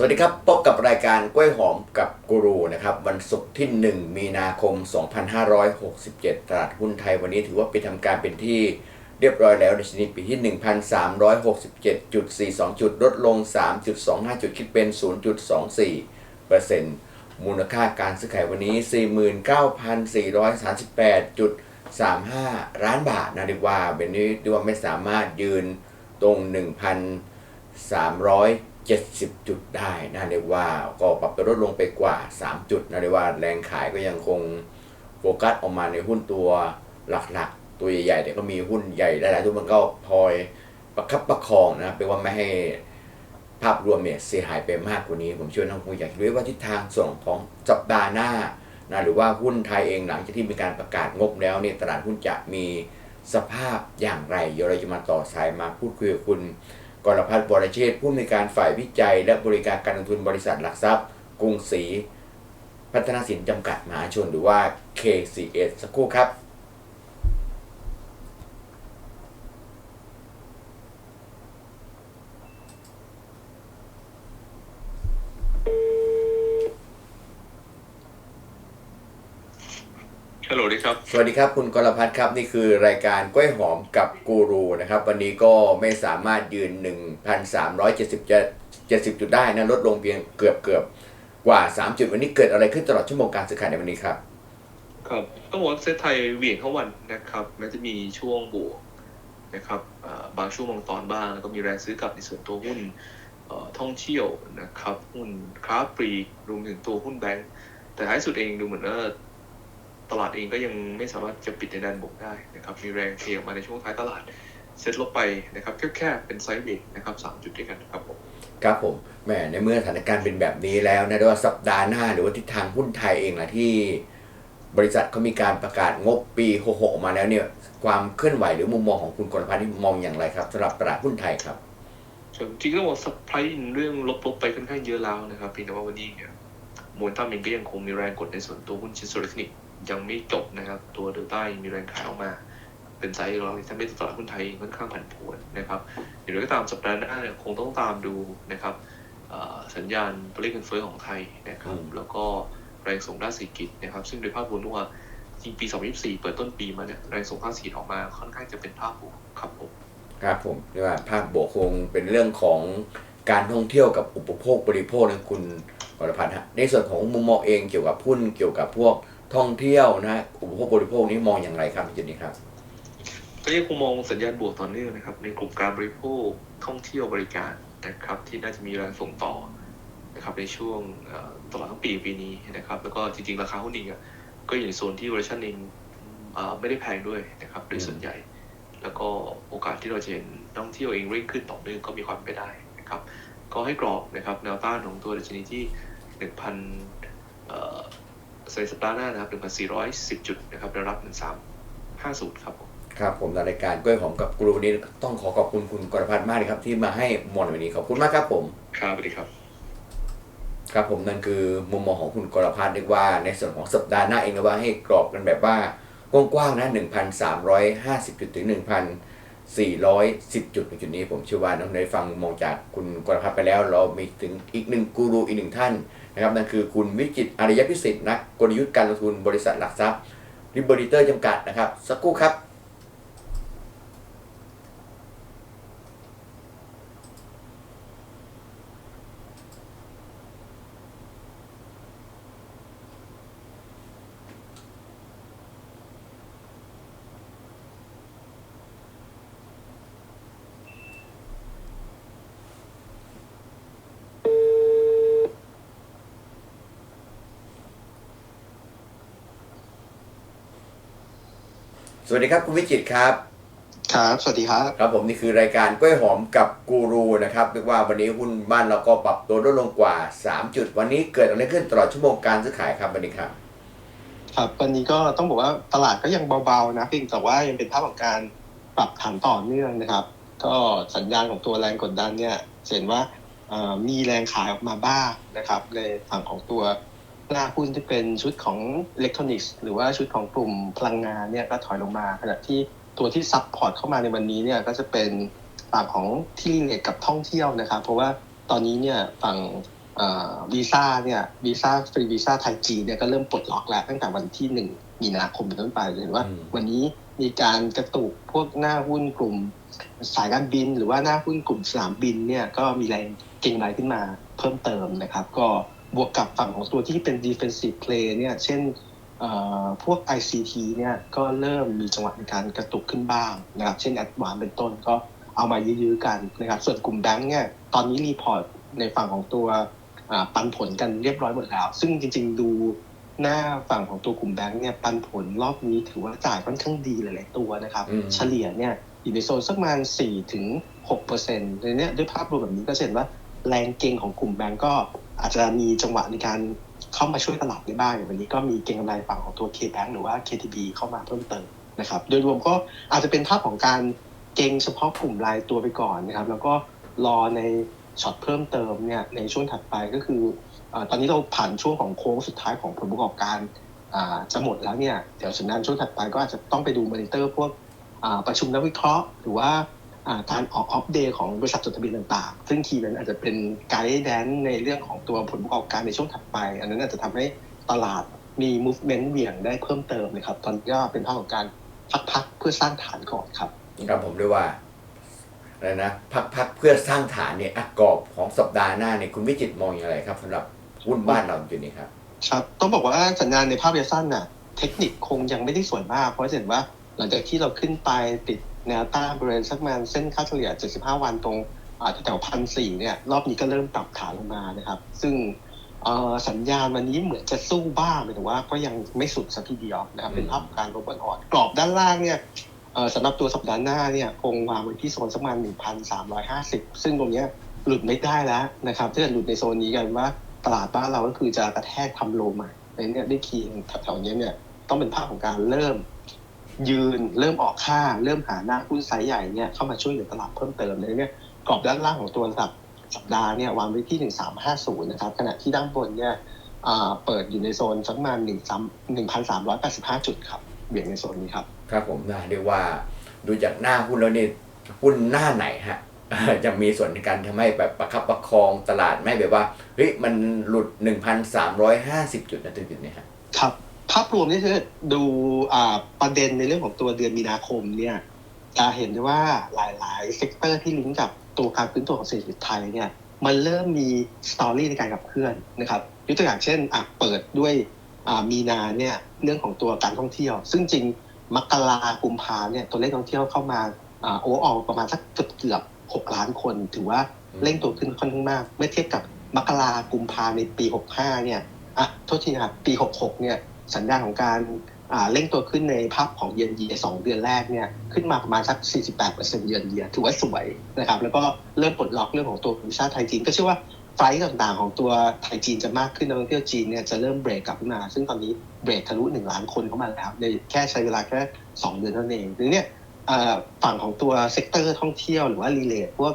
สวัสดีครับ พบกับรายการกล้วยหอมกับกูรูนะครับ วันศุกร์ที่ 1 มีนาคม 2567 ตลาดหุ้นไทยวันนี้ถือว่าปิดทำการเป็นที่เรียบร้อยแล้วในชนิดปีที่ 1,367.42 จุดลดลง 3.25 จุดคิดเป็น 0.24เปอร์เซ็นต์มูลค่าการซื้อขายวันนี้ 49,438.35 ล้านบาทนะเรีกว่าเป็นนี้เรียกว่าไม่สามารถยืนตรง 1,300 70 จุดได้นะเรียกว่าก็ปรับตัวลดลงไปกว่า 3 จุดนะเรียกว่าแรงขายก็ยังคงโฟกัสออกมาในหุ้นตัวหลักๆ ตัวใหญ่ๆแต่ก็มีหุ้นใหญ่หลายๆตัวมันก็พลอยประคับประคองนะแปลว่าไม่ให้ภาพรวมเนี่ยเสียหายไปมากกว่านี้ ผมเชื่อว่าน้องคงอยากรู้ว่าทิศทางส่วนของสัปดาห์หน้านะหรือว่าหุ้นไทยเองหลังจากที่มีการประกาศงบแล้วเนี่ยตลาดหุ้นจะมีสภาพอย่างไรเดี๋ยวเราจะมาต่อสายมาพูดคุยกับคุณ กรพัฒน์บรเชษฐ์ผู้อำนวยการฝ่ายวิจัย และบริการการลงทุนบริษัทหลักทรัพย์ กรุงศรีพัฒนาสินจำกัดมหาชนหรือว่า KCS สักครู่ครับ ฮัลโหลดีครับ สวัสดีครับคุณกรพัฒน์ครับ นี่คือรายการกล้วยหอมกับกูรูนะครับ วันนี้ก็ไม่สามารถยืน 1,370 70 จุดได้นะ ลดลงเพียงเกือบเกือบกว่า 3 จุดวันนี้เกิดอะไรขึ้นตลอดชั่วโมงการซื้อขายในวันนี้ครับ ครับต้องบอกว่าเซ็ตไทยเหวี่ยงทั้งวันนะครับแม้จะมีช่วงบวกนะครับอ่าบางช่วงบางตอนบ้าง แล้วก็มีแรงซื้อกลับในส่วนตัวหุ้นเอ่อท่องเที่ยวนะครับหุ้นค้าปลีกรวมถึงตัวหุ้นแบงก์แต่ท้ายสุดเองดูเหมือนว่า ตลาดเองก็ยังไม่สามารถจะปิดในด้านบวกได้นะครับ มีแรงเทออกมาในช่วงท้ายตลาด เซ็ตลบไปนะครับแค่ๆเป็นไซด์เวกนะครับสามจุดด้วยกันครับผมครับผมแหมในเมื่อสถานการณ์เป็นแบบนี้แล้วนะว่าสัปดาห์หน้าหรือว่าทิศทางหุ้นไทยเองนะที่บริษัทเขามีการประกาศงบปี 66 ออกมาแล้วเนี่ยความเคลื่อนไหวหรือมุมมองของคุณกรพัฒน์นี่มองอย่างไรครับสำหรับตลาดหุ้นไทยครับส่วนจริงๆต้องบอกสัพพลายเรื่องลบๆไปค่อนข้างเยอะแล้วนะครับเพียงแต่ว่าวันนี้เนี่ยมวลต้าเองก็ยังคงมีแรงกดในส่วนตัวหุ้นชินโซลิสนิก ยังไม่จบนะครับ ตัวเดลต้ายังมีแรงขายออกมา เป็นไซส์เราที่ทำให้ตลาดหุ้นไทยค่อนข้างผันผวนนะครับอย่างไรก็ตามสัปดาห์หน้าเนี่ยคงต้องตามดูนะครับเอ่อสัญญาณตัวเลขเงินเฟ้อของไทยนะครับอืมแล้วก็แรงส่งด้านเศรษฐกิจนะครับ ซึ่งโดยภาพรวมว่าจริงปี 2024 เปิดต้นปีมาเนี่ยแรงส่งภาคเศรษฐกิจออกมาค่อนข้างจะเป็นภาพบวกครับผมครับผมเรียกว่าภาพบวกคงเป็นเรื่องของการท่องเที่ยวกับอุปโภคบริโภคนะคุณกรพัฒน์ฮะในส่วนของมุมมองเองเกี่ยวกับหุ้นเกี่ยวกับพวก ท่องเที่ยวนะอุปโภคบริโภคนี้มองอย่างไรครับจุดนี้ครับก็ยังคงมองสัญญาณบวกต่อเนื่องนะครับ ในกลุ่มการบริโภคท่องเที่ยวบริการนะครับ ที่น่าจะมีแรงส่งต่อนะครับในช่วงตลอดทั้งปีปีนี้นะครับ แล้วก็จริงๆ ราคาหุ้นเองอะก็อยู่ในโซนที่ valuation เองไม่ได้แพงด้วยนะครับโดยส่วนใหญ่ แล้วก็โอกาสที่เราจะเห็นนักท่องเที่ยวเองเร่งขึ้นต่อเนื่องก็มีความเป็นไปได้นะครับ ก็ให้กรอบนะครับแนวต้านของตัวดัชนีที่ 1,000 ในสัปดาห์หน้านะครับ1,410 จุดนะครับแนวรับ 1,350 ครับผมครับผมในรายการกล้วยหอมกับกรูนี้ต้องขอขอบคุณคุณกรพัฒน์มากเลยครับ ที่มาให้มอนวันนี้ขอบคุณมากครับผมครับสวัสดีครับ ครับผมนั่นคือมุมมองของคุณกรพัฒน์เรียกว่าในส่วนของสัปดาห์หน้าเองนะว่าให้กรอบกันแบบว่ากว้างๆนะ1,350จุดถึง 410 จุดในจุดนี้ผมเชื่อว่าน้องได้ฟังมองจากคุณกรพัฒน์ไปแล้ว เรามีถึงอีกหนึ่งกูรูอีกหนึ่งท่านนะครับนั่นคือคุณวิจิตอารยพิสิทธิ์นักกลยุทธ์การลงทุนบริษัทหลักทรัพย์ริบริเตอร์จำกัดนะครับ สักครู่ครับ สวัสดีครับคุณวิจิตรครับ ครับ สวัสดีครับ ครับผมนี่คือรายการกล้วยหอมกับกูรูนะครับเรียกว่าวันนี้หุ้นบ้านเราก็ปรับตัวลดลงกว่า 3 จุด วันนี้เกิดอะไรขึ้นตลอดชั่วโมงการซื้อขายครับวันนี้ครับ ครับวันนี้ก็ต้องบอกว่าตลาดก็ยังเบาๆนะเพียงแต่ว่ายังเป็นภาพของการปรับฐานต่อเนื่องนะครับ ก็สัญญาณของตัวแรงกดดันเนี่ยจะเห็นว่าเอ่อมีแรงขายออกมาบ้างนะครับ ในฝั่งของตัว หน้าหุ้นที่เป็นชุดของอิเล็กทรอนิกส์หรือว่าชุดของกลุ่มพลังงานเนี่ยก็ถอยลงมาขณะที่ตัวที่ซับพอร์ตเข้ามาในวันนี้เนี่ยก็จะเป็นฝั่งของที่รีเลทกับท่องเที่ยวนะครับ เพราะว่าตอนนี้เนี่ยฝั่งวีซ่าเนี่ยวีซ่าฟรีวีซ่าไทยจีนเนี่ยก็เริ่มปลดล็อกแล้วตั้งแต่วันที่หนึ่งมีนาคมเป็นต้นไปเลยเห็นว่าอืมวันนี้มีการกระตุกพวกหน้าหุ้นกลุ่มสายการบิน หรือว่าหน้าหุ้นกลุ่มสนามบินเนี่ยก็มีแรงเก่งรายขึ้นมาเพิ่มเติมนะครับ ก็ บวกกับฝั่งของตัวที่เป็น defensive play เนี่ย เช่นเอ่อพวก ICT เนี่ยก็เริ่มมีจังหวะในการกระตุกขึ้นบ้างนะครับ เช่น a d v a n c e เป็นต้นก็เอามายื้อๆกันนะครับ ส่วนกลุ่มแบงก์เนี่ยตอนนี้รีพอร์ตในฝั่งของตัวอ่าปันผลกันเรียบร้อยหมดแล้ว ซึ่งจริงๆดูหน้าฝั่งของตัวกลุ่มแบงก์เนี่ยปันผลรอบนี้ถือว่าจ่ายค่อนข้างดีหลายๆตัวนะครับอืมเฉลี่ยเนี่ยอยู่ในโซนสักประมาณ4ถึง6เปอร์เซ็นต์ในเนี้ยด้วยภาพรวมแบบนี้ก็จะเห็นว่าแรงเก่งของกลุ่มแบงก์ก็ อาจจะมีจังหวะในการเข้ามาช่วยตลาดได้บ้างอย่างวันนี้ก็มีเก่งกำไรฝั่งของตัว K-Bank หรือว่า KTB เข้ามาเพิ่มเติมนะครับ โดยรวมก็อาจจะเป็นภาพของการเก่งเฉพาะกลุ่มรายตัวไปก่อนนะครับ แล้วก็รอในช็อตเพิ่มเติมเนี่ยในช่วงถัดไปก็คืออตอนนี้เราผ่านช่วงของโค้งสุดท้ายของผลประกอบการจะหมดแล้วเนี่ยเดี๋ยวฉะนั้นช่วงถัดไปก็อาจจะต้องไปดูมอนิเตอร์พวกประชุมนักวิเคราะห์ หรือว่า การออกอัปเดตของบริษัทจดทะเบียนต่างๆ ซึ่งทีนั้นอาจจะเป็นไกด์แดนในเรื่องของตัวผลประกอบการในช่วงถัดไป อันนั้นอาจจะทำให้ตลาดมี movement เหวี่ยงได้เพิ่มเติมนะครับ ตอนนี้ก็เป็นภาพของการพักๆเพื่อสร้างฐานก่อนครับครับผมด้วยว่าอะไรนะพักพักเพื่อสร้างฐานเนี่ยอะกรอบของสัปดาห์หน้าเนี่ยคุณวิจิตรมองอย่างไรครับสำหรับหุ้นบ้านเราจุดนี้ครับครับต้องบอกว่าสัญญาณในภาพระยะสั้นน่ะเทคนิคคงยังไม่ได้สวยมากเพราะจะเห็นว่าหลังจากที่เราขึ้นไปติด แนวต้านบริเวณสักประมาณเส้นค่าเฉลี่ย 75 วันตรงอ่าแถวพันสี่เนี่ยรอบนี้ก็เริ่มปรับฐานลงมานะครับ ซึ่งสัญญาณวันนี้เหมือนจะสู้บ้างแต่ว่าก็ยังไม่สุดสักทีเดียวนะครับเป็นภาพของการลบอ่อนกรอบด้านล่างเนี่ยสำหรับตัวสัปดาห์หน้าเนี่ยคงวางไว้ที่โซนสักประมาณ1,350 ซึ่งตรงเนี้ยหลุดไม่ได้แล้วนะครับถ้าเกิดหลุดในโซนนี้กันว่าตลาดบ้านเราก็คือจะกระแทกทำโลใหม่ในเนี้ยได้คีย์แถวๆเนี้ยเนี่ยต้องเป็นภาพของการเริ่ม ยืนเริ่มออกค่าเริ่มหาหน้าหุ้นไซส์ใหญ่เนี่ยเข้ามาช่วยเหลือตลาดเพิ่มเติมในเนี้ยกรอบด้านล่างของตัวระดับสัปดาห์เนี่ยวางไว้ที่ 1350 นะครับ ขณะที่ด้านบนเนี่ยอ่าเปิดอยู่ในโซนสักประมาณ1,385 จุดครับเบี่ยงในโซนนี้ครับ ครับผมนะเรียกว่าดูจากหน้าหุ้นแล้วนี่หุ้นหน้าไหนฮะจะมีส่วนในการทำให้แบบประคับประคองตลาดไม่แบบว่าเฮ้ยมันหลุด 1,350 จุดนะจุดนี้ฮะครับ ภาพรวมนี่คือดูอประเด็นในเรื่องของตัวเดือนมีนาคมเนี่ยจะเห็นได้ว่าหลาย ๆ เซกเตอร์ที่ลิงก์กับตัวการฟื้นตัวของเศรษฐกิจไทยเนี่ยมันเริ่มมีสตอรี่ในการขับเคลื่อนนะครับยกตัวอย่างเช่นอะเปิดด้วยมีนาเนี่ยเรื่องของตัวการท่องเที่ยว ซึ่งจริงมกรากุมภาเนี่ยตัวเลขท่องเที่ยวเข้ามาโอ่าโอออประมาณสักเกือบเกือบๆ6ล้านคน ถือว่าเร่งตัวขึ้นค่อนข้างมาก เมื่อเทียบกับมกรากุมภาในปี 65เนี่ยอะโทษทีนะครับปี 66เนี่ย สัญญาณของการเร่งตัวขึ้นในภาพของเยนเยียสองเดือนแรกเนี่ยขึ้นมาประมาณสัก 48%เยนเยียถือว่าสวยนะครับแล้วก็เริ่มปลดล็อกเรื่องของตัววีซ่าไทยจีน ก็เชื่อว่าไฟล์ต่างๆ ของตัวไทยจีนจะมากขึ้นนักท่องเที่ยวจีนเนี่ยจะเริ่มเบรกกลับมา ซึ่งตอนนี้เบรกทะลุ 1 ล้านคนเข้ามาแล้วในแค่ใช้เวลาแค่ 2 เดือนเท่านั้นเองหรือเนี่ยฝั่งของตัวเซกเตอร์ท่องเที่ยวหรือว่ารีเลทพวก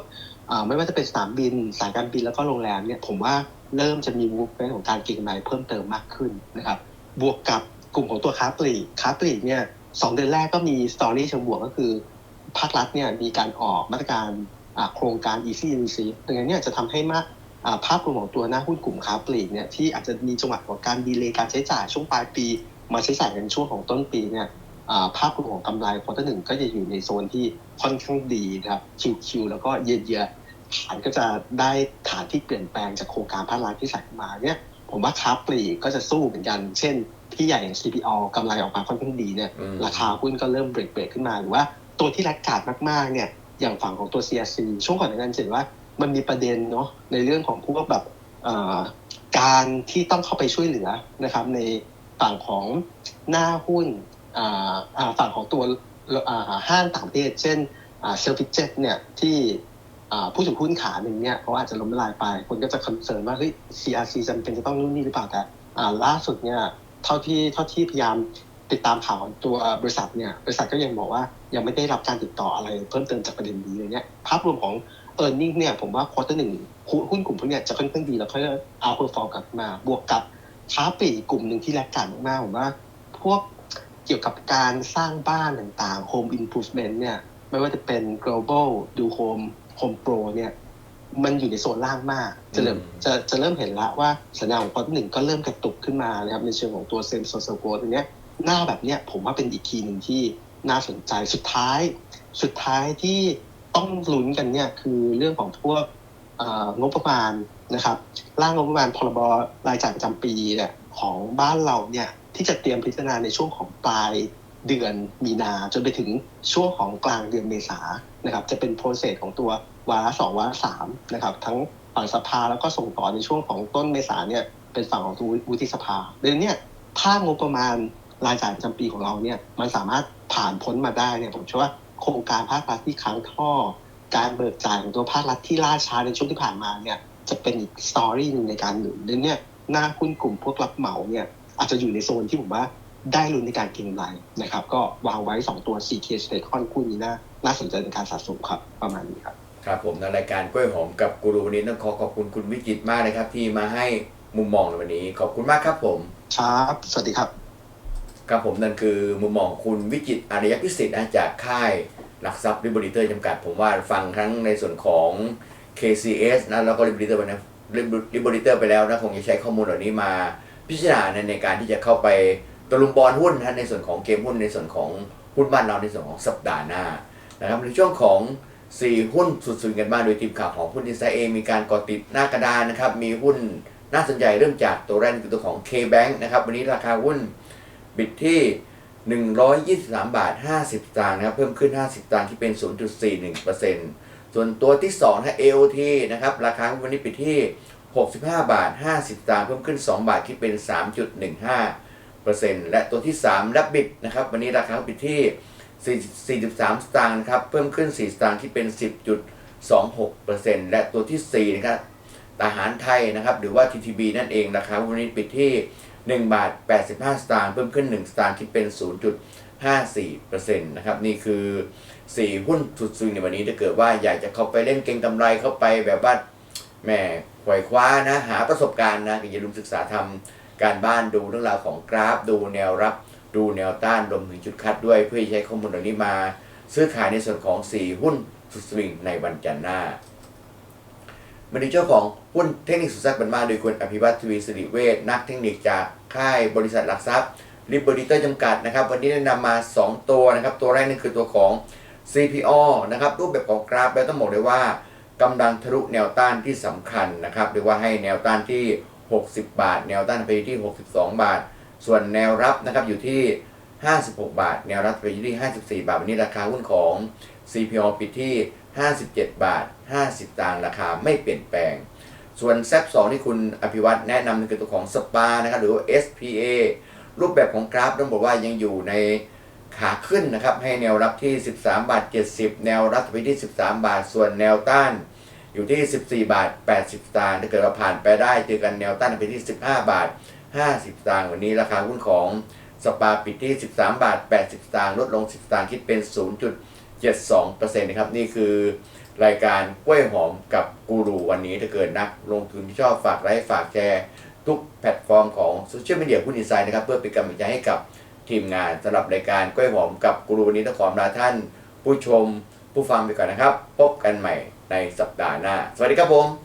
ไม่ว่าจะเป็นสนามบินสายการบินแล้วก็โรงแรมเนี่ยผมว่าเริ่มจะมีมูฟเมนต์ของการเก็งกำไรเพิ่มเติมมากขึ้นนะครับ บวกกับกลุ่มของตัวค้าปลีกค้าปลีกเนี่ยสองเดือนแรกก็มีสตอรี่เชิงบวกก็คือภาครัฐเนี่ยมีการออกมาตรการโครงการ easy receive ดังนั้นเนี่ยจะทำให้มากอ่าภาพรวมของตัวหน้าหุ้นกลุ่มค้าปลีกเนี่ยที่อาจจะมีจังหวะของการดีเลย์การใช้จ่ายช่วงปลายปี มาใช้จ่ายในช่วงของต้นปีเนี่ยอ่าภาพรวมของกำไรควอเตอร์หนึ่งก็จะอยู่ในโซนที่ค่อนข้างดีนะครับ QQ แล้วก็เยียร์ๆฐานก็จะได้ฐานที่เปลี่ยนแปลงจากโครงการภาครัฐที่ใส่มาเนี่ย ผมว่าค้าปลีกก็จะสู้เหมือนกัน เช่นที่ใหญ่อย่าง CPO กำไรออกมาค่อนข้างดีเนี่ยอืมราคาหุ้นก็เริ่มเบรกเบรกขึ้นมาหรือว่าตัวที่แลกขาดมากๆเนี่ย อย่างฝั่งของตัว CRC ช่วงก่อนหน้านั้นจะเห็นว่ามันมีประเด็นเนาะในเรื่องของพวกแบบเอ่อการที่ต้องเข้าไปช่วยเหลือนะครับในฝั่งของหน้าหุ้นอ่าอ่าฝั่งของตัวอ่าห้างต่างประเทศ เช่นเซอร์ฟิเจ็ตเนี่ยที่อ่า ผู้ถือหุ้นขาหนึ่งเนี่ยเขาอาจจะล้มละลายไป คนก็จะคอนเซิร์นว่าเฮ้ย CRC จำเป็นจะต้องนู่นนี่หรือเปล่าแต่ล่าสุดเนี่ยเท่าที่เท่าที่พยายามติดตามข่าวตัวบริษัทเนี่ยบริษัทก็ยังบอกว่ายังไม่ได้รับการติดต่ออะไรเพิ่มเติมจากประเด็นนี้เลยเนี่ยภาพรวมของ e a r n i n g เนี่ยผมว่าควอเตอร์หนึ่งหุ้นกลุ่มพวกเนี้ยจะค่อนข้างดีแล้วค่อยเอาเพอร์ฟอร์มกลับมา บวกกับค้าปลีกกลุ่มหนึ่งที่แลกกันมากๆผมว่า พวกเกี่ยวกับการสร้างบ้านต่างๆ home improvement เนี่ยไม่ว่าจะเป็น global ดู home home pro เนี่ยมันอยู่ในโซนล่างมาก จะเริ่มอืมจะจะเริ่มเห็นละว่าสัญญาณของควอเตอร์หนึ่งก็เริ่มกระตุกขึ้นมานะครับในเชิงของตัวเซมโซโซโกตัวเนี้ยหน้าแบบเนี้ยผมว่าเป็นอีกทีหนึ่งที่น่าสนใจสุดท้าย สุดท้ายที่ต้องลุ้นกันเนี่ยคือเรื่องของพวกเอ่องบประมาณนะครับร่างงบประมาณพรบรายจ่ายประจำปีเนี่ยของบ้านเราเนี่ยที่จะเตรียมพิจารณาในช่วงของปลาย เดือนมีนาจนไปถึงช่วงของกลางเดือนเมษานะครับจะเป็นโปรเซสของตัววาระสองวาระสามนะครับทั้งฝั่งสภาแล้วก็ส่งต่อในช่วงของต้นเมษาเนี่ยเป็นฝั่งของตัววุฒิสภาเดังนั้นเนี่ยถ้างบประมาณรายจ่ายประจำปีของเราเนี่ยมันสามารถผ่านพ้นมาได้เนี่ยผมเชื่อว่าโครงการภาครัฐที่ค้างท่อ การเบิกจ่ายของตัวภาครัฐที่ล่าช้าในช่วงที่ผ่านมาเนี่ยจะเป็นอีกสตอรี่หนึ่งในการหนุนดังนั้นเนี่ยหน้าหุ้นกลุ่มพวกรับเหมาเนี่ยอาจจะอยู่ในโซนที่ผมว่า ได้ลุ้นในการเก็งกำไรนะครับ ก็วางไว้ 2 ตัว CK s t a t e คอนคู่นี้น่าน่าสนใจในการสะสมครับประมาณนี้ครับครับผมในรายการกล้วยหอมกับกูรูวันนี้ต้องขอขอบคุณคุณวิจิตรมากนะครับ ที่มาให้มุมมองในวันนี้ ขอบคุณมากครับผมครับสวัสดีครับครับผมนั่นคือมุมมองของคุณวิจิตรอารยพิสิทธิ์นะจากค่ายหลักทรัพย์ริบริเตอร์จำกัด ผมว่าฟังทั้งในส่วนของ KCS นะแล้วก็ริบริเตอร์ไปนะริบริเตอร์ไปแล้วนะคงจะใช้ข้อมูลเหล่านี้มาพิจารณาในในการที่จะเข้าไป ตลุมบอลหุ้นนะในส่วนของเกมหุ้นในส่วนของหุ้นบ้านเราในส่วนของสัปดาห์หน้านะครับในช่วงของ 4 หุ้นสุดๆกันบ้างโดยทีมข่าวของหุ้นอินไซเองมีการก่อติดหน้ากระดานนะครับมีหุ้นน่าสนใจเริ่มจากตัวแรกคือตัวของ K-Bank นะครับวันนี้ราคาหุ้นบิดที่ 123 บาท 50สตางค์นะครับเพิ่มขึ้น 50สตางค์ที่เป็น 0.41%ส่วนตัวที่2ถ้า AOT นะครับราคาวันนี้ปิดที่ 65 บาท 50สตางค์เพิ่มขึ้น 2 บาทคิดเป็น 3.15% และตัวที่3รับบิดนะครับ วันนี้ราคาปิดที่ 43 สตางค์นะครับ เพิ่มขึ้น 4 สตางค์ที่เป็น 10.26%และตัวทีสี่ 4 นะครับทหารไทยนะครับ หรือว่า TTB นั่นเองราคาวันนี้ปิดที่ 1 บาท 85 สตางค์เพิ่มขึ้น 1 สตางค์คิดเป็น 0.54%นะครับ นี่คือ 4 หุ้นสุดสวิงในวันนี้ถ้าเกิดว่าอยากจะเข้าไปเล่นเก็งกำไรเข้าไปแบบว่าแหมไขว่คว้านะ หาประสบการณ์นะอย่าลืมศึกษาทำ การบ้านดูเรื่องราวของกราฟ ดูแนวรับ ดูแนวต้านรวมถึงจุดคัดด้วยเพื่อใช้ข้อมูลเหล่านี้มา ซื้อขายในส่วนของ 4 หุ้นสุดสวิงในวันจันทร์หน้ามาดูเจ้าของหุ้นเทคนิคสุดแซ่บบันมาโดยคุณอภิวัตทวีสิริเวชนักเทคนิคจากค่ายบริษัทหลักทรัพย์ริบริเตอร์จำกัดนะครับวันนี้ได้นำมา 2 ตัวนะครับตัวแรกนี่นคือตัวของ CPO นะครับรูปแบบของกราฟแล้วต้องบอกเลยว่ากำลังทะลุแนวต้านที่สำคัญนะครับหรือว่าให้แนวต้านที่ 60 บาท แนวต้านไปที่ 62 บาท ส่วนแนวรับนะครับอยู่ที่ 56 บาท แนวรับไปที่ 54 บาท วันนี้ราคาหุ้นของ CPO ปิดที่ 57 บาท 50ตังค์ราคาไม่เปลี่ยนแปลง ส่วนแซป2ที่คุณอภิวัตแนะนำคือตัวของสปานะครับหรือว่า SPA รูปแบบของกราฟต้องบอกว่ายังอยู่ในขาขึ้นนะครับให้แนวรับที่ 13 บาท 70 แนวรับไปที่ 13 บาท ส่วนแนวต้าน อยู่ที่ 14 บาท 80สตางค์ถ้าเกิดเราผ่านไปได้เจอกันแนวต้านไปที่ 15 บาท 50สตางค์วันนี้ราคาหุ้นของสปาปิดที่ 13 บาท 80สตางค์ลดลง 10สตางค์คิดเป็น 0.72%นะครับนี่คือรายการกล้วยหอมกับกูรูวันนี้ถ้าเกิดนักลงทุนที่ชอบฝากไลค์ฝากแชร์ทุกแพลตฟอร์มของโซเชียลมีเดียคุณอินไซด์นะครับเพื่อเป็นกำลังใจให้กับทีมงานสำหรับรายการกล้วยหอมกับกูรูวันนี้ต้องขอลาท่าน ผู้ชมผู้ฟังไปก่อนนะครับ พบกันใหม่ ในสัปดาห์หน้า สวัสดีครับผม